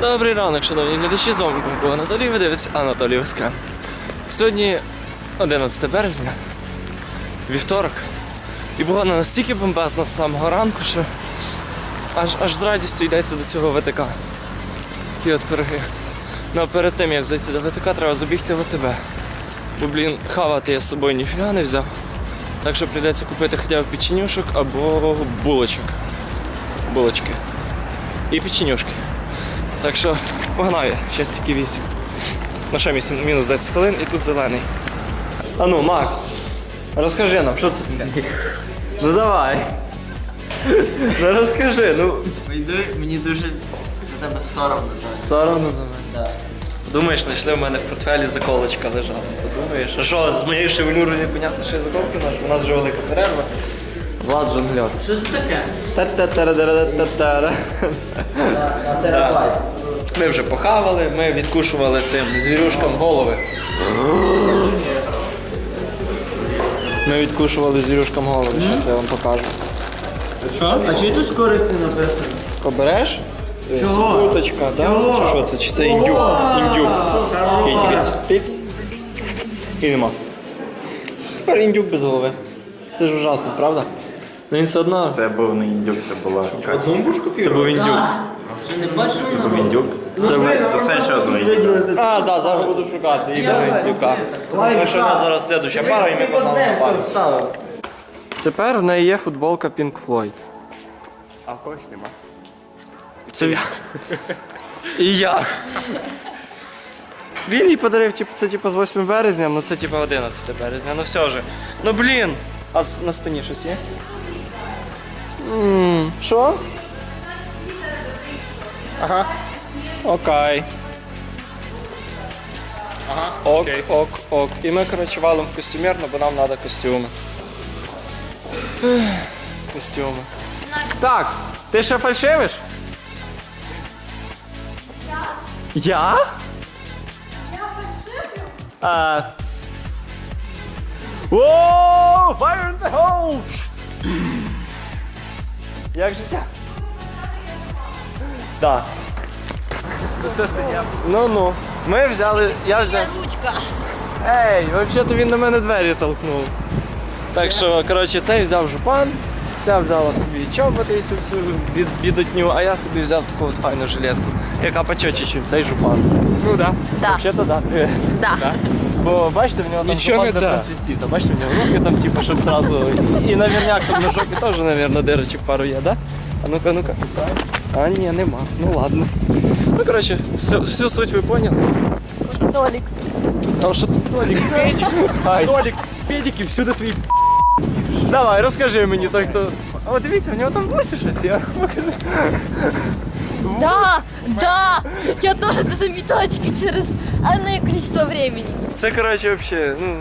Добрий ранок, шановні глядачі, з вами Бумко Анатолій, ви дивитесь Анатолій Оскан. Сьогодні 11 березня, вівторок. І погода настільки бомбезна з самого ранку, що аж, аж з радістю йдеться до цього ВТК. Такі от пироги. Ну а перед тим як зайти до ВТК, треба забігти в АТБ. Бо, блін, хавати я з собою ніфіга не взяв. Так що прийдеться купити хоча б печенюшок або булочок. Булочки. І печенюшки. Так що погнали, щас тільки 8. На що мінус 10 хвилин і тут зелений. А ну, Макс, розкажи нам, що це таке? Ну давай. Ну розкажи, ну. Мені, дуже за тебе соромно. так. Соромно за мене. Да. Думаєш, знайшли в мене в портфелі заколочка лежала. Подумаєш, а що, з моєю шевелюрою непонятно, що я заколки ношу? У нас вже велика перерва. Влад жонглер. Що це таке? Та-та-та-ра-та-та-та-та. Терабайт. Ми вже похавали, ми відкушували цим звірюшкам голови. Ми відкушували звірюшкам голови, зараз я вам покажу. А чи тут корисно написано? Обереш? Чого? Куточка? Чого? Чи що це? Чи це індюк? Індюк. Такий тільки тиць. І нема. Тепер індюк без голови. Це ж ужасно, правда? Ну він все одно. Це був не індюк, це була Катя. Це був індюк. Ти не? Це все ще одно. А, так, зараз буду шукати Ігоря індюка. Так що у нас зараз слідуща пара і ми погнали на пару. Тепер в неї є футболка Pink Floyd. А в когось нема. Це я. І я. Він їй подарив, типу, це типу з 8 березня, ну це типу 11 березня, ну все же. Ну блін! А з- на спині щось є? М, Що? Ага. Окей. Ага, Ок, ок, ок. І ми, коротше, валимо в костюмерну, бо нам треба костюми. Костюми. Так, ти ще фальшивиш? Я? Я фальшивлю? А... Воу! Fire in the hole! Як життя? Так. Це ж не я. Ну-ну. Ми взяли, я взяв. ручка. Ей, взагалі-то він на мене двері толкнув. Так що, коротше, цей взяв жупан, ця взяла собі чоботи цю всю бід- бідотню, а я собі взяв таку от файну жилетку, яка почоче, ніж цей жупан. Ну да. Да. Взагалі-то да. привіт. Да. Бо бачите, в нього там Нічого жупан не для да. трансвестита. Бачите, в нього руки там, типу, щоб зразу. І наверняк там на жопі теж, навірно, дирочок пару є, да? А ну-ка, ну-ка. А ні, нема. Ну ладно. Ну, коротше, всю, всю суть ви поняли. Толік. Тому що Толік, педик. Толік, педики всюди свої Давай, розкажи мені той, хто. О, дивіться, в нього там вусі щось. Я покажу. Да, да. Я тоже это заметила тільки через одне количество времени. Це, коротше, взагалі, ну.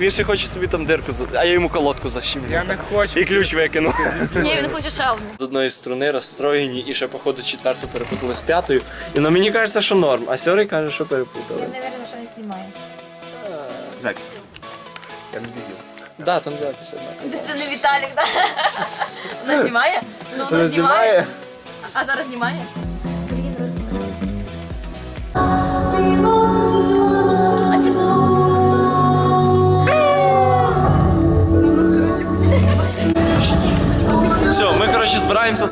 Він ще хоче собі там дирку, за- а я йому колодку защемлю. Я не хочу. І ключ викину. Ні, він хоче ще одну. З одної сторони розстроєні і ще, походу, четверту перепутали з п'ятою. І ну, мені кажеться, що норм, а сьорий каже, що перепутали. Наверное, що не знімає. Запись. Я не видел. Да, там запись одна. Це не Віталік, да? Вона знімає? Ну, вона знімає. А зараз знімає?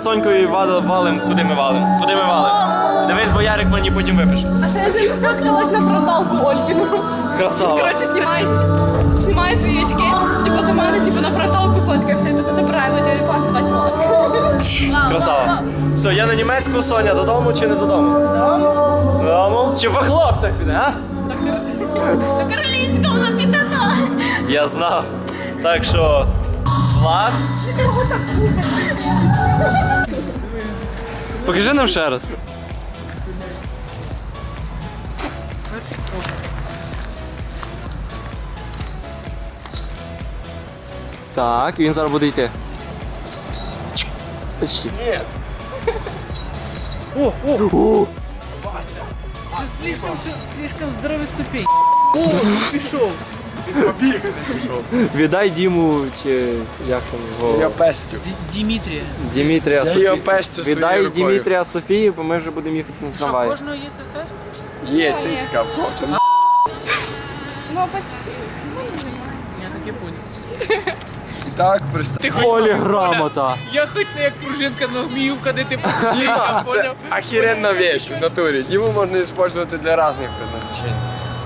Сонькою валим. Куди ми валим? Куди ми валим? Дивись, бо Ярик мені потім випише. А ще я з на фронталку Олькіну. Красава. Коротше, знімаю, знімаю свої очки, типу до мене, типу на фронталку фоткався, і тут забираю на телефон весь волос. Красава. Все, я на німецьку, Соня, додому чи не додому? Додому. Додому? Чи по хлопцях піде, а? Каролінська, вона піддана. Я знав. Так що. Влад. Покажи нам ще раз. Так, він зараз буде йти. Почти. Слишком здоровий ступінь. О, пішов. Побіг не пішов. Віддай Діму чи як там його? Я пестю. Дімітрія. Дімітрія Я Софії. його пестю своєю Віддай рукою. Дімітрія Софії, бо ми вже будемо їхати на трамваї. Кожного є ССС? Є цицька. Ну, почти. Я так і понял. Так, представ. Ти хоч Поліграмота. Я хоч не як пружинка, но вмію ходити по Діма, це понял? охеренна вещь в натурі. Діму можна використовувати для різних предназначень.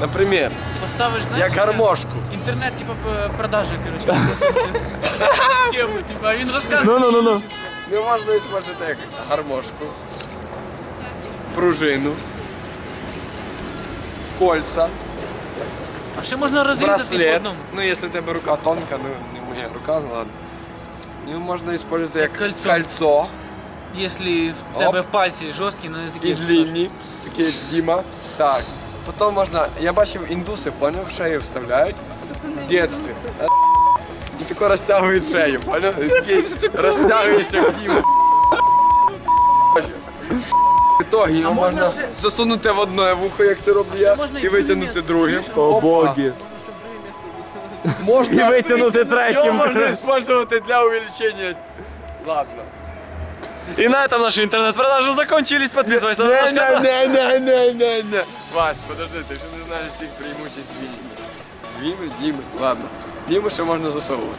Наприклад, Поставиш, знаєш, як гармошку. Інтернет, типа, п- продажа, короче. Тему, типа, він розказує. Ну ну ну ну. Ну, можна використовувати як гармошку, пружину, кольца, А ще можна розрізати по браслет. одному. Ну, якщо в тебе рука тонка, ну не моя рука, ну ладно. Його можна використовувати як Кольцо. кольцо Якщо в Оп. тебе пальці жорсткі, ну не такі. і длинні, такі як Діма. Так. Потім можна, я бачив індуси, поняв, в шею вставляють в дитинстві. І тако розтягують шею, поняв? І такий розтягуєш як Діма. В ітогі його можна можна ще- засунути в одне вухо, як це роблю я, можна і і витягнути друге другим. О боги. Можна І витягнути Його можна використовувати для увеличення. Ладно. И на этом наши интернет-продажи закончились. Подписывайся на наш канал. Не-не-не-не-не-не. Вась, подожди, ти ще не знаєш всіх преимуществ Діми. Діми, Діми, ладно. Діму ще можна засовувати.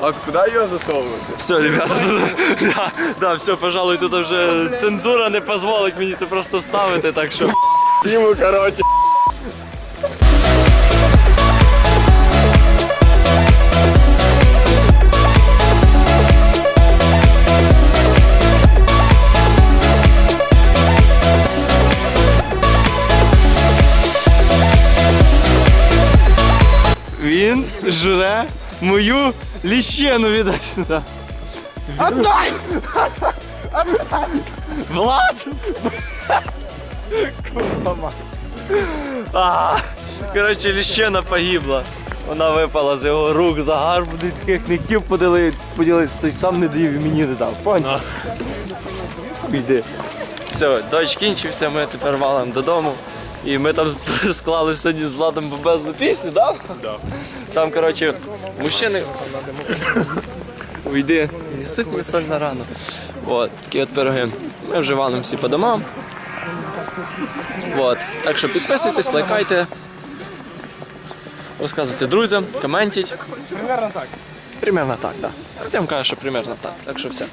А от куди його засовувати? Все, ребята, да, да, все, пожалуй, тут вже цензура не дозволить мені це просто вставити, так що. Діму, коротше. Він жре мою ліщену віддай сюди. Отдай! Влад! Курва. А, Коротше, ліщена погибла. Вона випала з його рук, загар будь-яких не хотів поділити, поділитися, той сам не доїв і мені не дав. Понял? Йди. Все, дощ кінчився, ми тепер валимо додому. І ми там склали сьогодні з Владом бомбезну пісню, да? Да. Там, коротше, мужчини. Уйди, не сик мені соль на рану. От, такі от пироги. Ми вже валимо всі по домам. От. Так що підписуйтесь, лайкайте. Розказуйте друзям, коментіть. Примерно так. Примерно так, так. Да. Артем каже, що примерно так. Так що все.